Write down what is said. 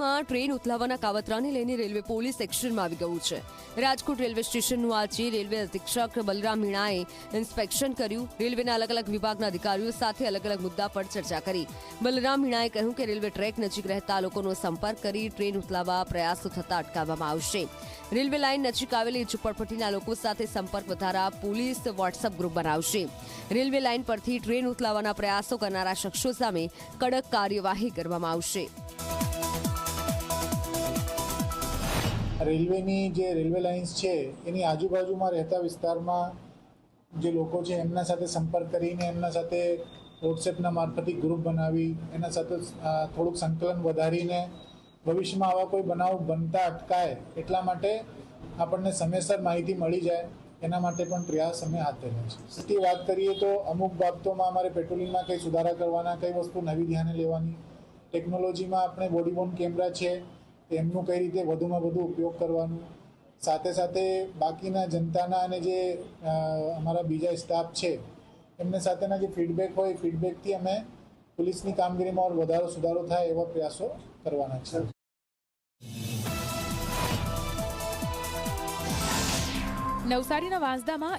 રાજકોટમાં ટ્રેન ઉથલાવાના કાવતરાને લઈને railway police એક્શનમાં આવી ગયું છે. રાજકોટ રેલવે સ્ટેશનનું આજે રેલવે અધિક્ષક બલરામ મીણાએ ઇન્સ્પેક્શન કર્યું. રેલવેના અલગ અલગ વિભાગના અધિકારીઓ સાથે અલગ અલગ મુદ્દા પર ચર્ચા કરી. બલરામ મીણાએ કહ્યું કે રેલવે ટ્રેક નજીક રહેતા લોકોનો સંપર્ક કરી ટ્રેન ઉથલાવા પ્રયાસો થતા અટકાવવામાં આવશે. રેલવે લાઇન નજીક આવેલી ઝુંપડપટ્ટીના લોકો સાથે સંપર્ક વધારા પોલીસ વોટ્સઅપ ગ્રુપ બનાવશે. રેલવે લાઇન પરથી ટ્રેન ઉથલાવાના પ્રયાસો કરનારા શખ્સો સામે કડક કાર્યવાહી કરવામાં આવશે. રેલવેની જે રેલવે લાઇન્સ છે, એની આજુબાજુમાં રહેતા વિસ્તારમાં જે લોકો છે, એમના સાથે સંપર્ક કરીને એમના સાથે વોટ્સએપના મારફતે ગ્રુપ બનાવી, એના સાથે થોડુંક સંકલન વધારીને ભવિષ્યમાં આવા કોઈ બનાવ બનતા અટકાય એટલા માટે આપણને સમયસર માહિતી મળી જાય, એના માટે પણ પ્રયાસ અમે હાથ ધર્યા છે. સીધી વાત કરીએ તો અમુક બાબતોમાં અમારે પેટ્રોલિંગમાં કંઈ સુધારા કરવાના, કઈ વસ્તુ નવી ધ્યાને લેવાની, ટેકનોલોજીમાં આપણે બોડી કેમેરા છે એમનું કઈ રીતે વધુમાં વધુ ઉપયોગ કરવાનું. સાથે સાથે બાકીના જનતાના અને જે અમારા બીજા સ્ટાફ છે, એમને સાથેના જે ફીડબેક હોય ફીડબેકથી અમે પોલીસની કામગીરીમાં વધારો સુધારો થાય એવા પ્રયાસો કરવાના છે. નવસારીના વાંસદામાં